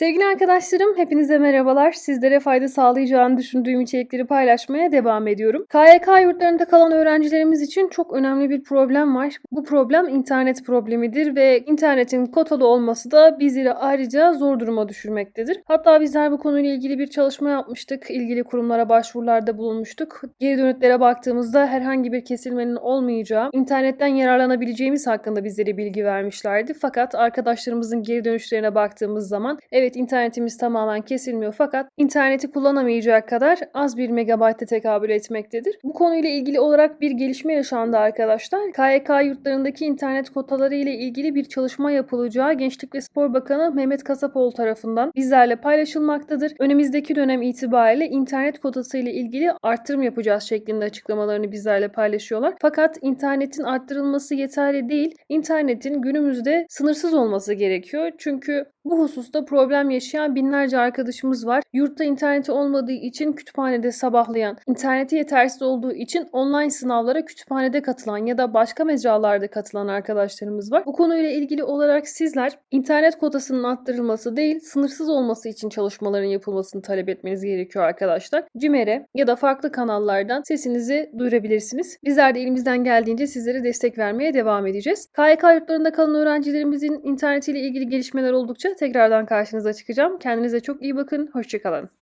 Sevgili arkadaşlarım, hepinize merhabalar. Sizlere fayda sağlayacağını düşündüğüm içerikleri paylaşmaya devam ediyorum. KYK yurtlarında kalan öğrencilerimiz için çok önemli bir problem var. Bu problem internet problemidir ve internetin kotalı olması da bizleri ayrıca zor duruma düşürmektedir. Hatta bizler bu konuyla ilgili bir çalışma yapmıştık. İlgili kurumlara başvurularda bulunmuştuk. Geri dönütlere baktığımızda herhangi bir kesilmenin olmayacağı, internetten yararlanabileceğimiz hakkında bizlere bilgi vermişlerdi. Fakat arkadaşlarımızın geri dönüşlerine baktığımız zaman evet internetimiz tamamen kesilmiyor fakat interneti kullanamayacak kadar az bir megabayta tekabül etmektedir. Bu konuyla ilgili olarak bir gelişme yaşandı arkadaşlar. KYK yurtlarındaki internet kotaları ile ilgili bir çalışma yapılacağı Gençlik ve Spor Bakanı Mehmet Kasapoğlu tarafından bizlerle paylaşılmaktadır. Önümüzdeki dönem itibariyle internet kotası ile ilgili arttırım yapacağız şeklinde açıklamalarını bizlerle paylaşıyorlar. Fakat internetin arttırılması yeterli değil. İnternetin günümüzde sınırsız olması gerekiyor. Çünkü bu hususta problem yaşayan binlerce arkadaşımız var. Yurtta interneti olmadığı için kütüphanede sabahlayan, interneti yetersiz olduğu için online sınavlara kütüphanede katılan ya da başka mecralarda katılan arkadaşlarımız var. Bu konuyla ilgili olarak sizler internet kotasının arttırılması değil, sınırsız olması için çalışmaların yapılmasını talep etmeniz gerekiyor arkadaşlar. Cimer'e ya da farklı kanallardan sesinizi duyurabilirsiniz. Bizler de elimizden geldiğince sizlere destek vermeye devam edeceğiz. KYK yurtlarında kalan öğrencilerimizin internetiyle ilgili gelişmeler oldukça tekrardan karşınıza çıkacağım. Kendinize çok iyi bakın. Hoşçakalın.